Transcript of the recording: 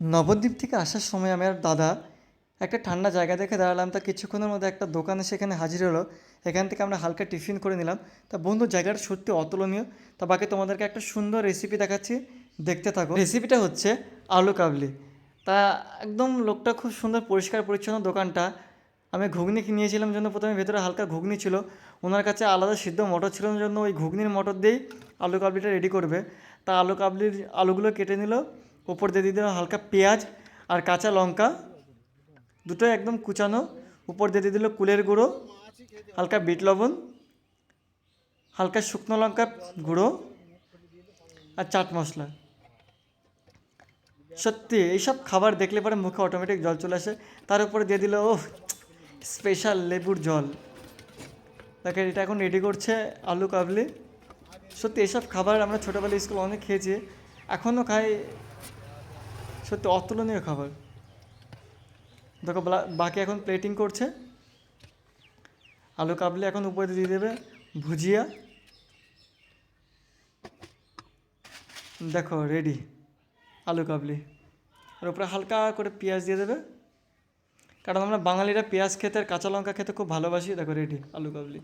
নবদ্বীপ থেকে আসার সময় আমার দাদা একটা ঠান্ডা জায়গা দেখে দাঁড়ালাম। তা কিছুক্ষণের মধ্যে একটা দোকানে সেখানে হাজির হলো। এখান থেকে আমরা হালকা টিফিন করে নিলাম। তা বন্ধু, জায়গাটা সত্যি অতুলনীয়। তা বাকি তোমাদেরকে একটা সুন্দর রেসিপি দেখাচ্ছি। দেখতে থাকো। রেসিপিটা হচ্ছে আলু কাবলি। তা একদম লোকটা খুব সুন্দর পরিষ্কার পরিচ্ছন্ন দোকানটা। আমি ঘুগনি নিয়েছিলাম জন্য প্রথমে ভেতরে হালকা ঘুগনি ছিল। ওনার কাছে আলাদা সিদ্ধ মটর ছিল জন্য ওই ঘুগনির মটর দিয়েই আলু কাবলিটা রেডি করবে। তা আলু কাবলির আলুগুলো কেটে নিল। ওপর দিয়ে দিয়ে দিল হালকা পেঁয়াজ আর কাঁচা লঙ্কা। দুটো একদম কুচানো। উপর দিয়ে দিয়ে দিল কুলের গুঁড়ো, হালকা বিট লবণ, হালকা শুকনো লঙ্কা গুঁড়ো আর চাট মশলা। সত্যি, এইসব খাবার দেখলে পরে মুখে অটোমেটিক জল চলে আসে। তার উপরে দিয়ে দিল ও স্পেশাল লেবুর জল। দেখে এটা এখন রেডি করছে আলু কাবলি। সত্যি এসব খাবার আমরা ছোটোবেলায় স্কুলে অনেক খেয়েছি। এখনও খাই। সত্যি অতুলনীয় খাবার। দেখো বাকি এখন প্লেটিং করছে। আলু কাবলি এখন উপরে দিয়ে দেবে, ভুজিয়া। দেখো রেডি আলু কাবলি। আর উপরে হালকা করে পেঁয়াজ দিয়ে দেবে। কারণ আমরা বাঙালিরা পেঁয়াজ খেতে আর কাঁচা লঙ্কা খেতে খুব ভালোবাসি। দেখো রেডি আলু কাবলি।